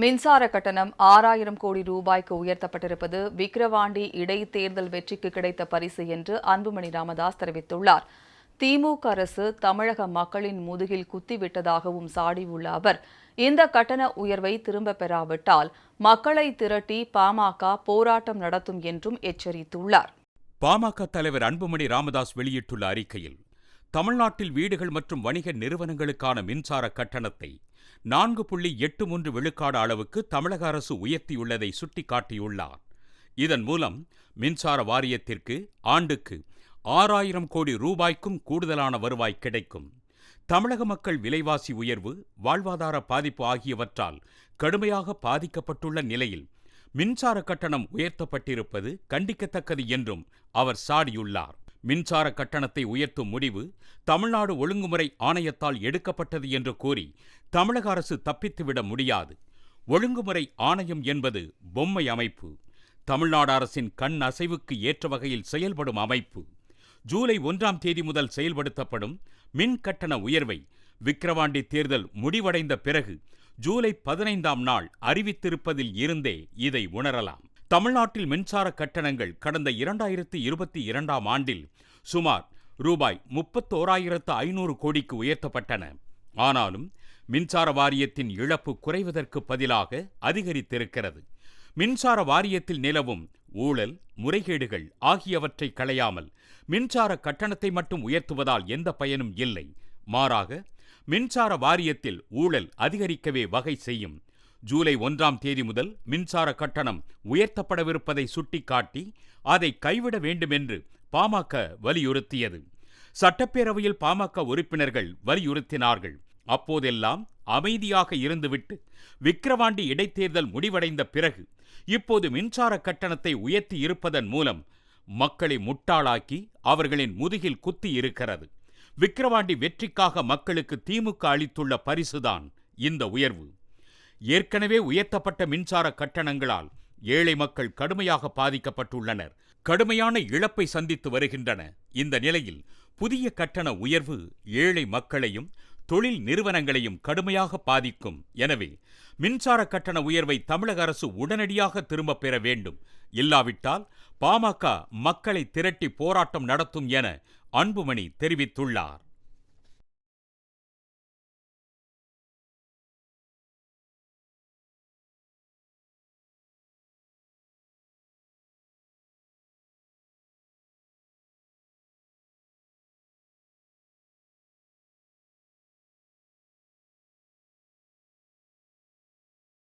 மின்சார கட்டணம் ஆறாயிரம் கோடி ரூபாய்க்கு உயர்த்தப்பட்டிருப்பது விக்கிரவாண்டி இடைத்தேர்தல் வெற்றிக்கு கிடைத்த பரிசு என்று அன்புமணி ராமதாஸ் தெரிவித்துள்ளார். திமுக அரசு தமிழக மக்களின் முதுகில் குத்திவிட்டதாகவும் சாடியுள்ள அவர் இந்த கட்டண உயர்வை திரும்பப் பெறாவிட்டால் மக்களை திரட்டி பாமக போராட்டம் நடத்தும் என்றும் எச்சரித்துள்ளார். பாமக தலைவர் அன்புமணி ராமதாஸ் வெளியிட்டுள்ள அறிக்கையில் தமிழ்நாட்டில் வீடுகள் மற்றும் வணிக நிறுவனங்களுக்கான மின்சார கட்டணத்தை நான்கு புள்ளி எட்டு மூன்று விழுக்காடு அளவுக்கு தமிழக அரசு உயர்த்தியுள்ளதை சுட்டிக்காட்டியுள்ளார். இதன் மூலம் மின்சார வாரியத்திற்கு ஆண்டுக்கு ஆறாயிரம் கோடி ரூபாய்க்கும் கூடுதலான வருவாய் கிடைக்கும். தமிழக மக்கள் விலைவாசி உயர்வு வாழ்வாதார பாதிப்பு ஆகியவற்றால் கடுமையாக பாதிக்கப்பட்டுள்ள நிலையில் மின்சார கட்டணம் உயர்த்தப்பட்டிருப்பது கண்டிக்கத்தக்கது என்றும் அவர் சாடியுள்ளார். மின்சார கட்டணத்தை உயர்த்தும் முடிவு தமிழ்நாடு ஒழுங்குமுறை ஆணையத்தால் எடுக்கப்பட்டது என்று கூறி தமிழக அரசு தப்பித்துவிட முடியாது. ஒழுங்குமுறை ஆணையம் என்பது பொம்மை அமைப்பு. தமிழ்நாடு அரசின் கண் அசைவுக்கு ஏற்ற வகையில் செயல்படும் அமைப்பு. ஜூலை ஒன்றாம் தேதி முதல் செயல்படுத்தப்படும் மின் கட்டண உயர்வை விக்கிரவாண்டி தேர்தல் முடிவடைந்த பிறகு ஜூலை பதினைந்தாம் நாள் அறிவித்திருப்பதில் இருந்தே இதை உணரலாம். தமிழ்நாட்டில் மின்சார கட்டணங்கள் கடந்த இரண்டாயிரத்தி இருபத்தி இரண்டாம் ஆண்டில் சுமார் ரூபாய் முப்பத்தோராயிரத்து ஐநூறு கோடிக்கு உயர்த்தப்பட்டன. ஆனாலும் மின்சார வாரியத்தின் இழப்பு குறைவதற்கு பதிலாக அதிகரித்திருக்கிறது. மின்சார வாரியத்தில் நிலவும் ஊழல் முறைகேடுகள் ஆகியவற்றை களையாமல் மின்சார கட்டணத்தை மட்டும் உயர்த்துவதால் எந்த பயனும் இல்லை. மாறாக மின்சார வாரியத்தில் ஊழல் அதிகரிக்கவே வகை செய்யும் ஜூலை ஒன்றாம் தேதி முதல் மின்சார கட்டணம் உயர்த்தப்படவிருப்பதை சுட்டிக்காட்டி அதை கைவிட வேண்டுமென்று பாமக வலியுறுத்தியது. சட்டப்பேரவையில் பாமக உறுப்பினர்கள் வலியுறுத்தினார்கள். அப்போதெல்லாம் அமைதியாக இருந்துவிட்டு விக்கிரவாண்டி இடைத்தேர்தல் முடிவடைந்த பிறகு இப்போது மின்சார கட்டணத்தை உயர்த்தி இருப்பதன் மூலம் மக்களை முட்டாளாக்கி அவர்களின் முதுகில் குத்தி இருக்கிறது. விக்கிரவாண்டி வெற்றிக்காக மக்களுக்கு திமுக அளித்துள்ள பரிசுதான் இந்த உயர்வு. ஏற்கனவே உயர்த்தப்பட்ட மின்சார கட்டணங்களால் ஏழை மக்கள் கடுமையாக பாதிக்கப்பட்டுள்ளனர். கடுமையான இழப்பை சந்தித்து வருகின்றன. இந்த நிலையில் புதிய கட்டண உயர்வு ஏழை மக்களையும் தொழில் நிறுவனங்களையும் கடுமையாக பாதிக்கும். எனவே மின்சார கட்டண உயர்வை தமிழக அரசு உடனடியாக திரும்பப் பெற வேண்டும். இல்லாவிட்டால் பாமக மக்களை திரட்டி போராட்டம் நடத்தும் என அன்புமணி தெரிவித்துள்ளார்.